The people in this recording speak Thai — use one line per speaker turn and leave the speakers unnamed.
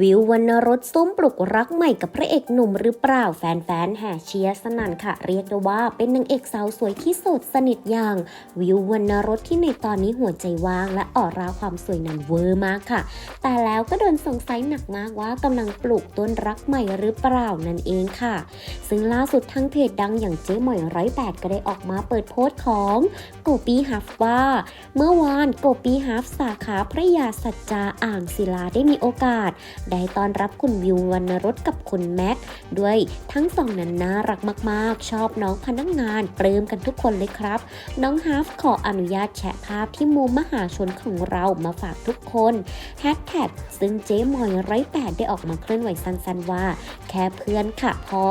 วิววรรณรสซุ่มปลุกรักใหม่กับพระเอกหนุ่มหรือเปล่าแฟนๆแห่เชียร์สนั่นค่ะ เรียกได้ว่าเป็นนางเอกสาวสวยที่สดสนิทอย่าง วิววรรณรสที่ในตอนนี้หัวใจว่างและออร่าความสวยนั้นเวอร์มากค่ะ แต่แล้วก็โดนสงสัยหนักมากว่ากำลังปลูกต้นรักใหม่หรือเปล่านั่นเองค่ะ ซึ่งล่าสุดทั้งเพจดังอย่างเจ๊หมอยร้อยแปดก็ได้ออกมาเปิดโพสต์ของโกปีฮัฟว่า เมื่อวานโกปีฮัฟสาขาพระยาสัจจาอ่างศิลาได้มีโอกาสได้ต้อนรับคุณวิววรรณรสกับคุณแม็กด้วยทั้งสองนั้นน่ารักมากๆ ชอบน้องพนักงานปลื้มกันทุกคนเลยครับ น้องฮาฟขออนุญาตแชะภาพที่มุมมหาชนของเรามาฝากทุกคนแฮชแท็กซึ่งเจ๊มอยไร้แปดได้ออกมาเคลื่อนไหวสั้นๆว่า แค่เพื่อนค่ะพ่อ